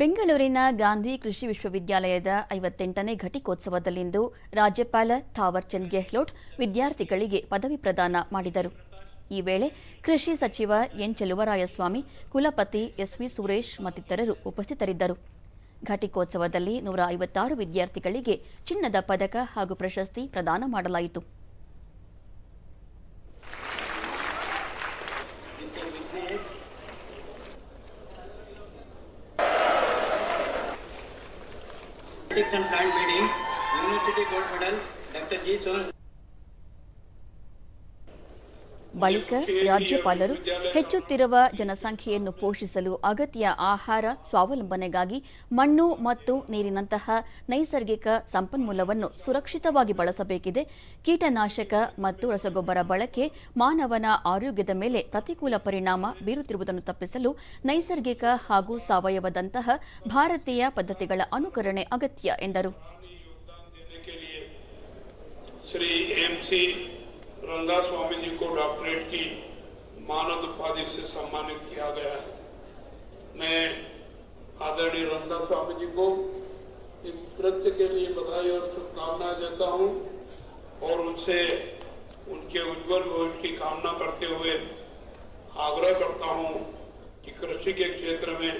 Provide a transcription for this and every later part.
ಬೆಂಗಳೂರಿನ ಗಾಂಧಿ ಕೃಷಿ ವಿಶ್ವವಿದ್ಯಾಲಯದ ಐವತ್ತೆಂಟನೇ ಘಟಿಕೋತ್ಸವದಲ್ಲಿಂದು ರಾಜ್ಯಪಾಲ ಥಾವರ್ಚಂದ್ ಗೆಹ್ಲೋಟ್ ವಿದ್ಯಾರ್ಥಿಗಳಿಗೆ ಪದವಿ ಪ್ರದಾನ ಮಾಡಿದರು. ಈ ವೇಳೆ ಕೃಷಿ ಸಚಿವ ಎನ್ ಚೆಲುವರಾಯಸ್ವಾಮಿ ಕುಲಪತಿ ಎಸ್ವಿ ಸುರೇಶ್ ಮತ್ತಿತರರು ಉಪಸ್ಥಿತರಿದ್ದರು. ಘಟಿಕೋತ್ಸವದಲ್ಲಿ ನೂರ ಐವತ್ತಾರು ವಿದ್ಯಾರ್ಥಿಗಳಿಗೆ ಚಿನ್ನದ ಪದಕ ಹಾಗೂ ಪ್ರಶಸ್ತಿ ಪ್ರದಾನ ಮಾಡಲಾಯಿತು. And plant breeding, University Gold Medal, Dr. G. Son. ಬಳಿಕ ರಾಜ್ಯಪಾಲರು ಹೆಚ್ಚುತ್ತಿರುವ ಜನಸಂಖ್ಯೆಯನ್ನು ಪೋಷಿಸಲು ಅಗತ್ಯ ಆಹಾರ ಸ್ವಾವಲಂಬನೆಗಾಗಿ ಮಣ್ಣು ಮತ್ತು ನೀರಿನಂತಹ ನೈಸರ್ಗಿಕ ಸಂಪನ್ಮೂಲವನ್ನು ಸುರಕ್ಷಿತವಾಗಿ ಬಳಸಬೇಕಿದೆ ಕೀಟನಾಶಕ ಮತ್ತು ರಸಗೊಬ್ಬರ ಬಳಕೆ ಮಾನವನ ಆರೋಗ್ಯದ ಮೇಲೆ ಪ್ರತಿಕೂಲ ಪರಿಣಾಮ ಬೀರುತ್ತಿರುವುದನ್ನು ತಪ್ಪಿಸಲು ನೈಸರ್ಗಿಕ ಹಾಗೂ ಸಾವಯವದಂತಹ ಭಾರತೀಯ ಪದ್ಧತಿಗಳ ಅನುಕರಣೆ ಅಗತ್ಯ ಎಂದರು देने के लिए श्री एम सी रंगा doctorate की मानद उपाधि से सम्मानित किया गया है। मैं आदरणीय रंगा स्वामी जी को इस कृत्य के लिए बधाई और शुभकामनाएँ देता हूँ और उनसे उनके उज्जवल भविष्य की कामना करते हुए आग्रह करता हूँ कि कृषि के क्षेत्र में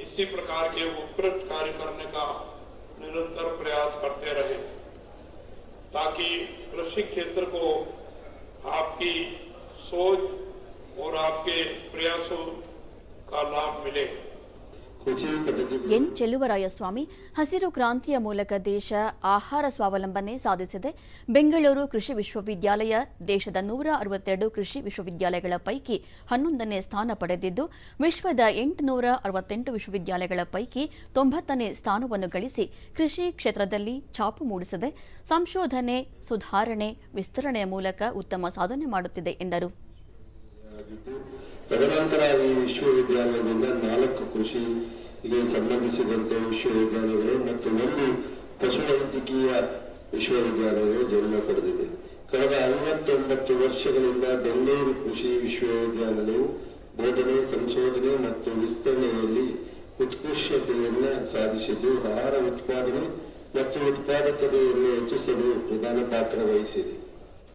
इसी प्रकार के उत्कृष्ट कार्य करने का निरंतर प्रयास करते रहे, ताकि कृषि क्षेत्र को आपकी सोच और आपके प्रयासों का लाभ मिले। ಎನ್ ಚೆಲುವರಾಯಸ್ವಾಮಿ ಹಸಿರು ಕ್ರಾಂತಿಯ ಮೂಲಕ ದೇಶ ಆಹಾರ ಸ್ವಾವಲಂಬನೆ ಸಾಧಿಸಿದೆ. ಬೆಂಗಳೂರು ಕೃಷಿ ವಿಶ್ವವಿದ್ಯಾಲಯ ದೇಶದ ನೂರ ಅರವತ್ತೆರಡು ಕೃಷಿ ವಿಶ್ವವಿದ್ಯಾಲಯಗಳ ಪೈಕಿ ಹನ್ನೊಂದನೇ ಸ್ಥಾನ ಪಡೆದಿದ್ದು, ವಿಶ್ವದ ಎಂಟುನೂರ ಅರವತ್ತೆಂಟು ವಿಶ್ವವಿದ್ಯಾಲಯಗಳ ಪೈಕಿ ತೊಂಬತ್ತನೇ ಸ್ಥಾನವನ್ನು ಗಳಿಸಿ ಕೃಷಿ ಕ್ಷೇತ್ರದಲ್ಲಿ ಛಾಪು ಮೂಡಿಸಿದೆ. ಸಂಶೋಧನೆ, ಸುಧಾರಣೆ, ವಿಸ್ತರಣೆಯ ಮೂಲಕ ಉತ್ತಮ ಸಾಧನೆ ಮಾಡುತ್ತಿದೆ ಎಂದರು. ತದನಂತರ ಈ ವಿಶ್ವವಿದ್ಯಾಲಯದಿಂದ ಕೃಷಿಗೆ ಸಂಬಂಧಿಸಿದಂತೆ ವಿಶ್ವವಿದ್ಯಾಲಯಗಳು ಮತ್ತು ಒಂದು ಪಶುವೈದ್ಯಕೀಯ ವಿಶ್ವವಿದ್ಯಾಲಯಗಳು ಜನ್ಮ ಪಡೆದಿದೆ. ಕಳೆದ ಐವತ್ತೊಂಬತ್ತು ವರ್ಷಗಳಿಂದ ಬೆಂಗಳೂರು ಕೃಷಿ ವಿಶ್ವವಿದ್ಯಾಲಯವು ಬೋಧನೆ, ಸಂಶೋಧನೆ ಮತ್ತು ವಿಸ್ತರಣೆಯಲ್ಲಿ ಉತ್ಕೃಷ್ಟತೆಯನ್ನು ಸಾಧಿಸಿದ್ದು, ಆಹಾರ ಉತ್ಪಾದನೆ ಮತ್ತು ಉತ್ಪಾದಕತೆಯನ್ನು ಹೆಚ್ಚಿಸಲು ಪ್ರಧಾನ ಪಾತ್ರ ವಹಿಸಿದೆ.